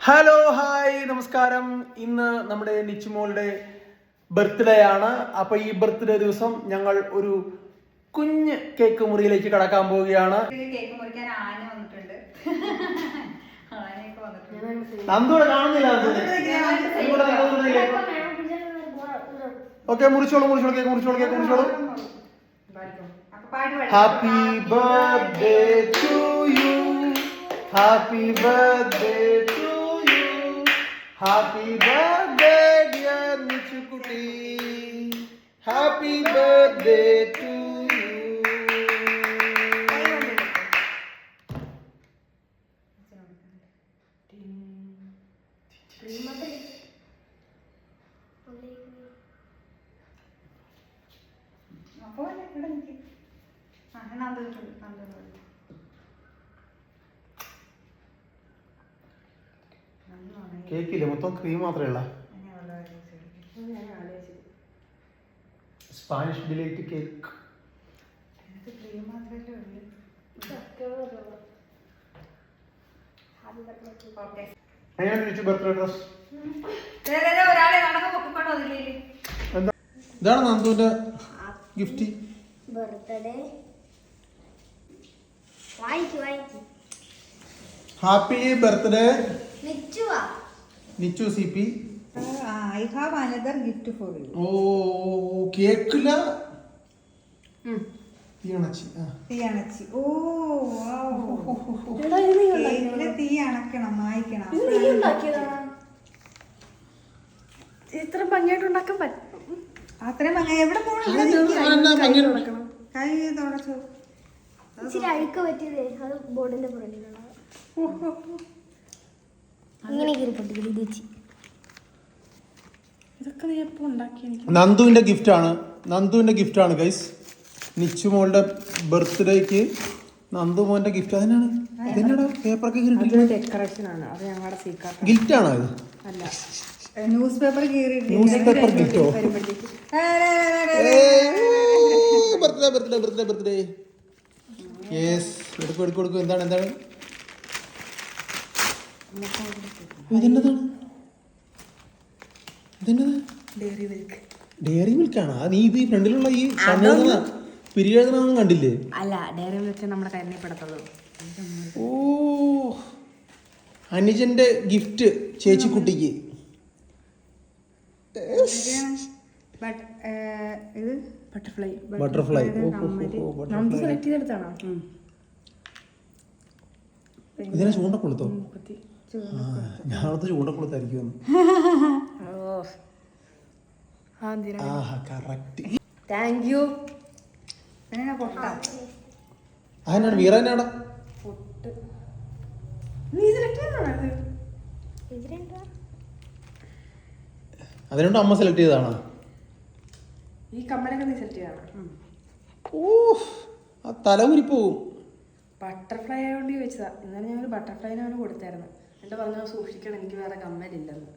Hello hi നമസ്കാരം. ഇന്ന് നമ്മുടെ നിച്ചുമോളുടെ ബർത്ത്ഡേ ആണ്. അപ്പൊ ഈ ബർത്ത്ഡേ ദിവസം ഞങ്ങൾ ഒരു കുഞ്ഞ് കേക്ക് മുറിയിലേക്ക് കടക്കാൻ പോവുകയാണ്. നന്ദൂടെ കാണുന്നില്ല ഓക്കെ മുറിച്ചോളൂ മുറിച്ചോളൂ കേക്ക് മുറിച്ചോളൂ cake മുറിച്ചോളൂ. Happy birthday to you happy birthday happy birthday dear നിച്ചുകുട്ടി happy birthday to you കൈ കൊണ്ടിട്ട്. അപ്പൊ ഇവിടെ നിക്ക്. ആ, എന്നാ അത് ഇട്ടു. കേക്കില്ലേ? മൊത്തം ക്രീം മാത്രമേ ഉള്ള. സ്പാനിഷ് ഡിലൈറ്റ് കേക്ക് തിരിച്ചു ബർത്ത്ഡേ ഡ്രസ് എന്താ ഇതാണ് നന്ദുവിന്റെ gift birthday happy birthday Nichu C P I have another gift for you oh കേക്കില്ല തീയണച്ചി തീയണച്ചി. ഓ കേക്കിൽ തീ അണക്കണം മായ്ക്കണം ഇത് ഇത്ര ഭംഗിയായിട്ട് ഉണ്ടാക്കാൻ പറ്റും അത്രയും ഭംഗി എവിടെ പോകണം കൈ തുടച്ചു ഇച്ചിരി അഴുക്ക് പറ്റിയതേ അത് ബോർഡിന്റെ പുറകിലാണ് ഇങ്ങനെ കീറിപ്പൊട്ടിക്കും ഇത് വെച്ച് ഇതൊക്കെ നീ എപ്പോ ഉണ്ടാക്കി എനിക്ക് നന്ദുവിന്റെ ഗിഫ്റ്റ് ആണ് നന്ദുവിന്റെ ഗിഫ്റ്റ് ആണ് ഗൈസ് നിച്ചുമോളുടെ ബർത്ത്ഡേക്ക് നന്ദു മോന്റെ ഗിഫ്റ്റ്. അതിനാണ് അതിനാണ് പേപ്പറൊക്കെ അതൊരു ഡെക്കറേഷൻ ആണ്. അത് ഞങ്ങളുടെ സീക്രട്ട് ഗിഫ്റ്റ് ആണോ ഇത്? അല്ല. ന്യൂസ് പേപ്പർ വരുമ്പോഴത്തേക്ക്. Birthday birthday birthday birthday. Yes എടുക്കും എടുക്കും എടുക്കൂ. എന്താണ് എന്താണ്? ഇതെന്നതാണ് ഇതെന്നതാ ഡയറി മിൽക്ക് ഡയറി മിൽക്കാണ് നീ ഇത് ഈ ഫ്രണ്ടിലുള്ള ഈ പിരിയെഴുതണമെന്ന് കണ്ടില്ലേ? അല്ല ഡയറി മിൽക്ക് നമ്മുടെ കരുണപ്പെടത്തുള്ളൂ ഓ അനുജന്റെ ഗിഫ്റ്റ് ചേച്ചിക്കുട്ടിക്ക്. ബട്ടർഫ്ലൈ ബട്ടർഫ്ലൈ നമുക്ക് സെലക്ട് ചെയ്തെടുത്താണോ? ഇതിനെ ചൂണ്ടക്കൊളുത്തോ? കുത്തി. ഞാനത് ചൂണ്ടക്കൊളുത്തായിരിക്കും ഓ ആഹാ കറക്റ്റ്. താങ്ക് യു അതിനാണ് അതിനോട് അമ്മ സെലക്ട് ചെയ്തതാണോ? ഈ കമ്മലൊക്കെ നീ സെലക്ട് ചെയ്താണോ ഓ ആ തലമുരി പോവും ബട്ടർഫ്ലൈ ആയതുകൊണ്ട് ചോദിച്ചതാ. ഇന്നലെ ഞാൻ ബട്ടർഫ്ലൈനെ ബട്ടർഫ്ലൈനാണ് കൊടുത്തായിരുന്നു. എന്നിട്ട് പറഞ്ഞു സൂക്ഷിക്കണം എനിക്ക് വേറെ കമ്മലില്ലെന്ന്.